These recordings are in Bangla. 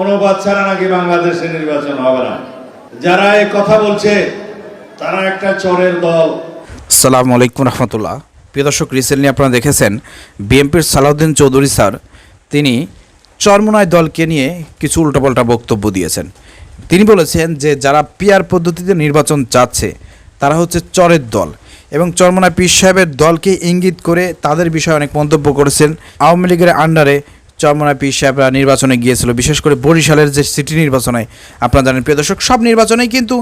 অনুবাদ ছাড়া নাকি বাংলাদেশে নির্বাচন হবে না। যারা এই কথা বলছে, তারা একটা চোরের দল। সালামু আলাইকুম রহমতুল্লাহ। প্রিয় দর্শক রিসেন্টলি আপনারা দেখেছেন, বিএনপির সালাউদ্দিন চৌধুরী স্যার, তিনি চরমোনাই দলকে নিয়ে কিছু উল্টোপাল্টা বক্তব্য দিয়েছেন। তিনি বলেছেন যে, যারা পিয়ার পদ্ধতিতে নির্বাচন চাচ্ছে, তারা হচ্ছে চরের দল এবং চরমোনাই পীর সাহেবের দলকে ইঙ্গিত করে তাদের বিষয়ে অনেক মন্তব্য করেছেন। আওয়ামী লীগের আন্ডারে চরমোনাই পীর সাহেবরা নির্বাচনে গিয়েছিল, বিশেষ করে বরিশালের যে সিটি নির্বাচনে। আপনারা জানেন, প্রিয় দর্শক, সব নির্বাচনেই কিন্তু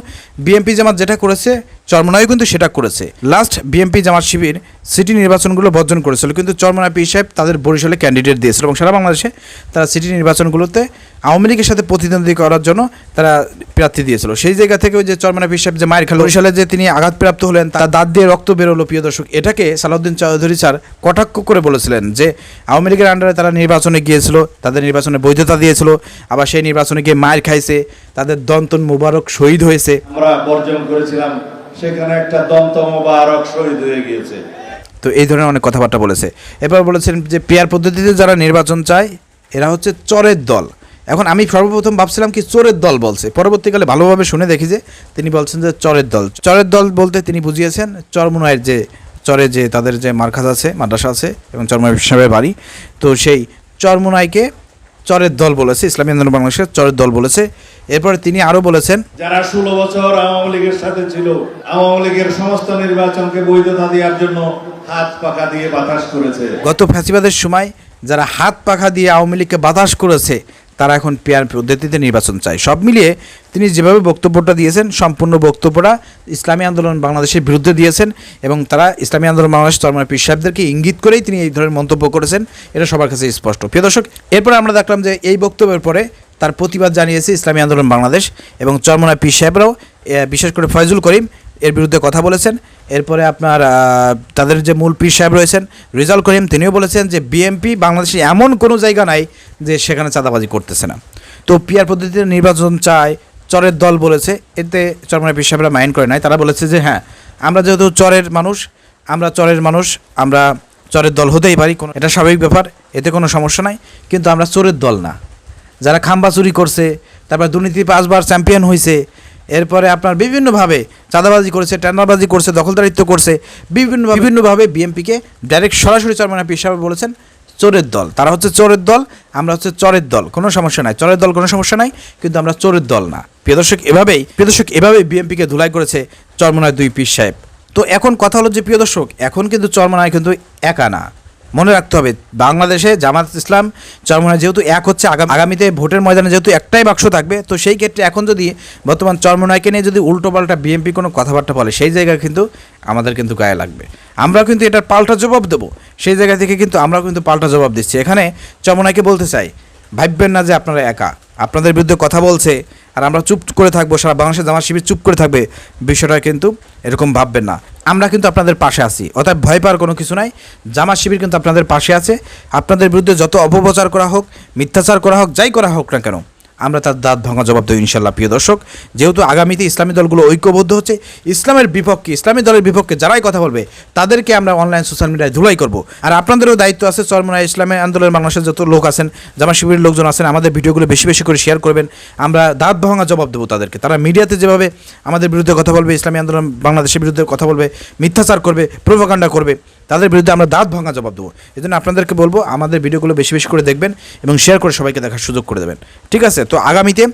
বিএনপি জামাত যেটা করেছে চরমোনাইও কিন্তু সেটা করেছে। Last BNP Jamaat Shibir city নির্বাচনগুলো বর্জন করেছিল, কিন্তু চরমোনাই পীর সাহেব তাদের বরিশালে ক্যান্ডিডেট দিয়েছিল এবং সারা বাংলাদেশে তারা সিটি নির্বাচনগুলোতে আওয়ামী লীগের সাথে প্রতিদ্বন্দ্বী করার জন্য তারা প্রার্থী দিয়েছিল। সেই জায়গা থেকে ওই যে চরমোনাই পীর সাহেব যে মায়ের খেলা, বরিশালে যে তিনি আঘাতপ্রাপ্ত হলেন, তার দাঁত দিয়ে রক্ত বেরোলো প্রিয় দর্শক। এটাকে সালাউদ্দিন চৌধুরী স্যার কটাক্ষ করে বলেছিলেন যে আওয়ামী লীগের আন্ডারে তারা নির্বাচনে গিয়েছিল, তাদের নির্বাচনে বৈধতা দিয়েছিল, আবার সেই নির্বাচনে গিয়ে মায়ের খাইছে, তাদের দন্তন মুবারক শহীদ হয়েছে। আমরা বর্জন করেছিলাম সেখানে একটা দন্ত মোবারক শহীদ হয়ে গিয়েছে। তো এই ধরনের অনেক কথাবার্তা বলেছে। এবার বলেছেন যে, পেয়ার পদ্ধতিতে যারা নির্বাচন চায়, এরা হচ্ছে চরের দল। এখন আমি সর্বপ্রথম ভাবছিলাম কি চোরের দল বলছে। পরবর্তীকালে ভালোভাবে শুনে দেখি যে, তিনি বলছেন যে চরের দল। চরের দল বলতে তিনি বুঝিয়েছেন চরমুনায়ের যে, চরে যে তাদের যে মার্কাজ আছে, মাদ্রাসা আছে, এবং চরমুনাই সাহেবের বাড়ি, তো সেই চরমুনাইকে চরের দল বলেছে ইসলামী আন্দোলন বাংলাদেশের চরের দল বলেছে। এরপরে তিনি আরও বলেছেন যারা ষোলো বছর আওয়ামী লীগের সাথে ছিল আওয়ামী লীগের সমস্ত নির্বাচনকে বৈধতা দেওয়ার জন্য হাত পাখা দিয়ে বাতাস করেছে। গত ফ্যাসিবাদের সময় যারা হাত পাখা দিয়ে আওয়ামী লীগকে বাতাস করেছে তারা এখন পেয়ার পদ্ধতিতে নির্বাচন চায়। সব মিলিয়ে তিনি যেভাবে বক্তব্যটা দিয়েছেন, সম্পূর্ণ বক্তব্যটা ইসলামী আন্দোলন বাংলাদেশের বিরুদ্ধে দিয়েছেন এবং তারা ইসলামী আন্দোলন বাংলাদেশ চরমার পীর সাহেবদেরকে ইঙ্গিত করেই তিনি এই ধরনের মন্তব্য করেছেন, এটা সবার কাছে স্পষ্ট। প্রিয় দর্শক, এরপরে আমরা দেখলাম যে এই বক্তব্যের পরে তার প্রতিবাদ জানিয়েছে ইসলামী আন্দোলন বাংলাদেশ এবং চরমনা পীর সাহেবরাও বিশেষ করে ফয়জুল করিম এর বিরুদ্ধে কথা বলেছেন। এরপরে আপনার তাদের যে মূল পীর সাহেব রয়েছেন রিজাল করিম, তিনিও বলেছেন যে বিএমপি বাংলাদেশে এমন কোনো জায়গা নাই যে সেখানে চাঁদাবাজি করতেছে না। তো পিয়ার পদ্ধতিতে নির্বাচন চায়, চরের দল বলেছে, এতে চরমনা পীর সাহেবরা মাইন্ড করে নাই। তারা বলেছে যে হ্যাঁ আমরা যেহেতু চরের মানুষ, আমরা চরের মানুষ, আমরা চরের দল হতেই পারি, কোনো এটা স্বাভাবিক ব্যাপার, এতে কোনো সমস্যা নাই, কিন্তু আমরা চোরের দল না। যারা খাম্বা চুরি করছে, তারপর দুর্নীতি পাঁচবার চ্যাম্পিয়ন হয়েছে এরপরে আপনার বিভিন্নভাবে চাঁদাবাজি করেছে, টেন্ডারবাজি করছে, দখলদারিত্ব করছে বিভিন্ন বিভিন্নভাবে বিএমপিকে ডাইরেক্ট সরাসরি চরমানা হিসাবে বলেছেন, চোরের দল। তারা হচ্ছে চোরের দল, আমরা হচ্ছে চরের দল। কোনো সমস্যা নাই। চরের দল কোনো সমস্যা নাই, কিন্তু আমরা চোরের দল না। প্রিয় দর্শক, এভাবেই প্রিয় দর্শক, এভাবেই বিএমপিকে ধুলাই করেছে চরমনায় দুই পীর সাহেব। তো এখন কথা হলো যে, প্রিয় দর্শক, এখন কিন্তু চরমনায় কিন্তু একা না। মনে রাখতে হবে, বাংলাদেশে জামাত ইসলাম চরমনা যেহেতু এক হচ্ছে আগামী আগামীতে ভোটের ময়দানে যেহেতু একটাই বাক্স থাকবে, তো সেই ক্ষেত্রে এখন যদি বর্তমান চরমনাকে নিয়ে যদি উল্টোপাল্টা বিএনপি কোনো কথাবার্তা বলে, সেই জায়গায় কিন্তু আমাদের কিন্তু গায়ে লাগবে। আমরা কিন্তু এটার পাল্টা জবাব দেবো, সেই জায়গা থেকে কিন্তু আমরা কিন্তু পাল্টা জবাব দিচ্ছি। এখানে চরমনাকে বলতে চাই ভাববেন না যে আপনারা একা। আপনাদের বিরুদ্ধে কথা বলছে আর আমরা চুপ করে থাকব, সারা বাংলাদেশের জামাত শিবির চুপ করে থাকবে, বিষয়টা কিন্তু এরকম ভাববেন না। আমরা কিন্তু আপনাদের পাশে আছি অর্থাৎ ভয় পাওয়ার কোনো কিছু নাই। জামাত শিবির কিন্তু আপনাদের পাশে আছে। আপনাদের বিরুদ্ধে যত অপপ্রচার করা হোক, মিথ্যাচার করা হোক, যাই করা হোক না কেন আমরা তার দাঁত ভাঙা জবাব দেবো ইনশাল্লাহ প্রিয় দর্শক। যেহেতু আগামীতে ইসলামী দলগুলো ঐক্যবদ্ধ হচ্ছে, ইসলামের বিপক্ষে, ইসলামী দলের বিপক্ষে যারাই কথা বলবে, তাদেরকে আমরা অনলাইন সোশ্যাল মিডিয়ায় ধুলাই করব। আর আপনাদেরও দায়িত্ব আছে চরমনা ইসলামী আন্দোলন বাংলাদেশের যত লোক আছেন, জামা শিবিরের লোকজন আছেন, আমাদের ভিডিওগুলো বেশি বেশি করে শেয়ার করবেন। আমরা দাঁত ভাঙা জবাব দেবো তাদেরকে। তারা মিডিয়াতে যেভাবে আমাদের বিরুদ্ধে কথা বলবে, ইসলামী আন্দোলন বাংলাদেশের বিরুদ্ধে কথা বলবে, মিথ্যাচার করবে প্রভাকাণ্ডা করবে তাদের বিরুদ্ধে আমরা দাঁত ভাঙা জবাব দেবো। এই জন্য আপনাদেরকে বলব, আমাদের ভিডিওগুলো বেশি বেশি করে দেখবেন এবং শেয়ার করে সবাইকে দেখার সুযোগ করে দেবেন। ঠিক আছে? তো আগামীতে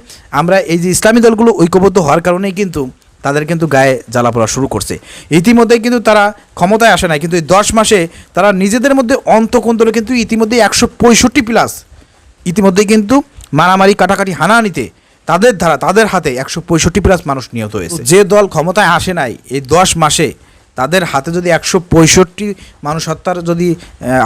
আমরা এই যে ইসলামী দলগুলো ঐক্যবদ্ধ হওয়ার কারণেই কিন্তু তাদের কিন্তু গায়ে জ্বালা পড়া শুরু করছে। ইতিমধ্যেই কিন্তু তারা ক্ষমতায় আসে নাই, কিন্তু এই দশ মাসে তারা নিজেদের মধ্যে অন্তকন্তরে কিন্তু ইতিমধ্যে একশো পঁয়ষট্টি প্লাস ইতিমধ্যেই কিন্তু মারামারি, কাটাকাটি, হানাহানিতে তাদের ধারা, তাদের হাতে একশো পঁয়ষট্টি প্লাস মানুষ নিহত হয়েছে। যে দল ক্ষমতায় আসে নাই, এই দশ মাসে তাদের হাতে যদি একশো পঁয়ষট্টি মানুষ হত্যার যদি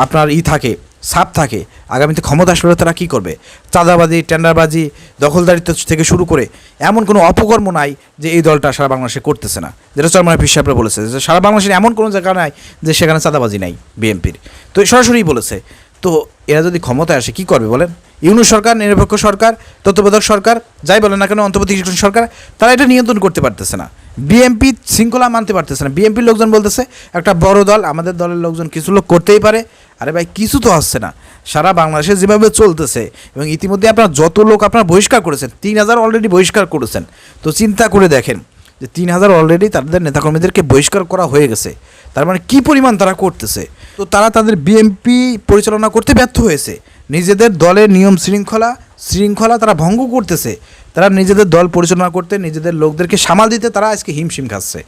আপনার ই থাকে সাপ থাকে, আগামীতে ক্ষমতা আসলে তারা কী করবে? চাঁদাবাজি, টেন্ডারবাজি, দখলদারিত্ব থেকে শুরু করে এমন কোনো অপকর্ম নাই যে এই দলটা সারা বাংলাদেশে করতেছে না। যেটা চরমানা হিসাবে বলেছে, যে সারা বাংলাদেশের এমন কোনো জায়গা নাই যে সেখানে চাঁদাবাজি নাই বিএনপির। তো সরাসরি বলেছে, তো এরা যদি ক্ষমতায় আসে কি করবে বলেন? ইউনু সরকার, নিরপেক্ষ সরকার, তত্ত্বাবধায়ক সরকার, যাই বলেন না কেন, অন্তর্বর্তীকালীন সরকার, তারা এটা নিয়ন্ত্রণ করতে পারতেছে না। বিএনপি শৃঙ্খলা মানতে পারতেছে না। বিএনপির লোকজন বলতেছে, একটা বড় দল, আমাদের দলের লোকজন কিছু লোক করতেই পারে। আরে ভাই, কিছু তো আসছে না। সারা বাংলাদেশে যেভাবে চলতেছে, এবং ইতিমধ্যে আপনার যত লোক আপনার বহিষ্কার করেছেন, তিন হাজার অলরেডি বহিষ্কার করেছেন। তো চিন্তা করে দেখেন যে তিন হাজার অলরেডি তাদের নেতাকর্মীদেরকে বহিষ্কার করা হয়ে গেছে। তার মানে কী পরিমাণ তারা করতেছে? তো তারা তাদের বিএমপি পরিচালনা করতে ব্যর্থ হয়েছে। নিজেদের দলের নিয়ম শৃঙ্খলা শৃঙ্খলা তারা ভঙ্গ করতেছে, তারা নিজেদের দল পরিচালনা করতে, নিজেদের লোকদেরকে সামাল দিতে তারা আজকে হিমশিম খাচ্ছে।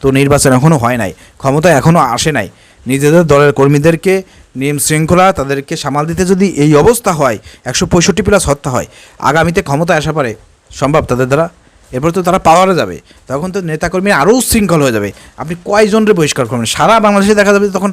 তো নির্বাচন এখনও হয় নাই, ক্ষমতা এখনও আসে নাই। নিজেদের দলের কর্মীদেরকে নিয়ম শৃঙ্খলা তাদেরকে সামাল দিতে যদি এই অবস্থা হয়, একশো পঁয়ষট্টি প্লাস হত্যা হয়, আগামীতে ক্ষমতা আসা পারে সম্ভব তাদের দ্বারা? এরপর তো তারা পাওয়ারে যাবে। তখন তো নেতাকর্মী আরও শৃঙ্খল হয়ে যাবে। আপনি কয়জনরে বহিষ্কার করবেন? সারা বাংলাদেশে দেখা যাবে তখন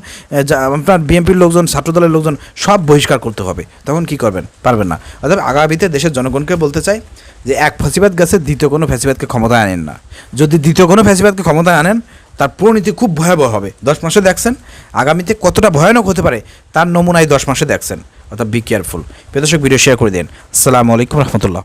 আপনার বিএনপির লোকজন, ছাত্রদলের লোকজন সব বহিষ্কার করতে হবে। তখন কি করবেন? পারবেন না। অর্থাৎ আগামীতে দেশের জনগণকে বলতে চাই যে এক ফ্যাসিবাদ গেছে দ্বিতীয় কোনো ফ্যাসিবাদকে ক্ষমতায় আনেন না। যদি দ্বিতীয় কোনো ফ্যাসিবাদকে ক্ষমতায় আনেন, তার পরিণতি খুব ভয়াবহ হবে। দশ মাসে দেখছেন? আগামীতে কতটা ভয়ানক হতে পারে, তার নমুনায় দশ মাসে দেখছেন। অর্থাৎ বি কেয়ারফুল প্রদর্শক ভিডিও শেয়ার করে দিন। আসসালামু আলাইকুম রহমতুল্লাহ।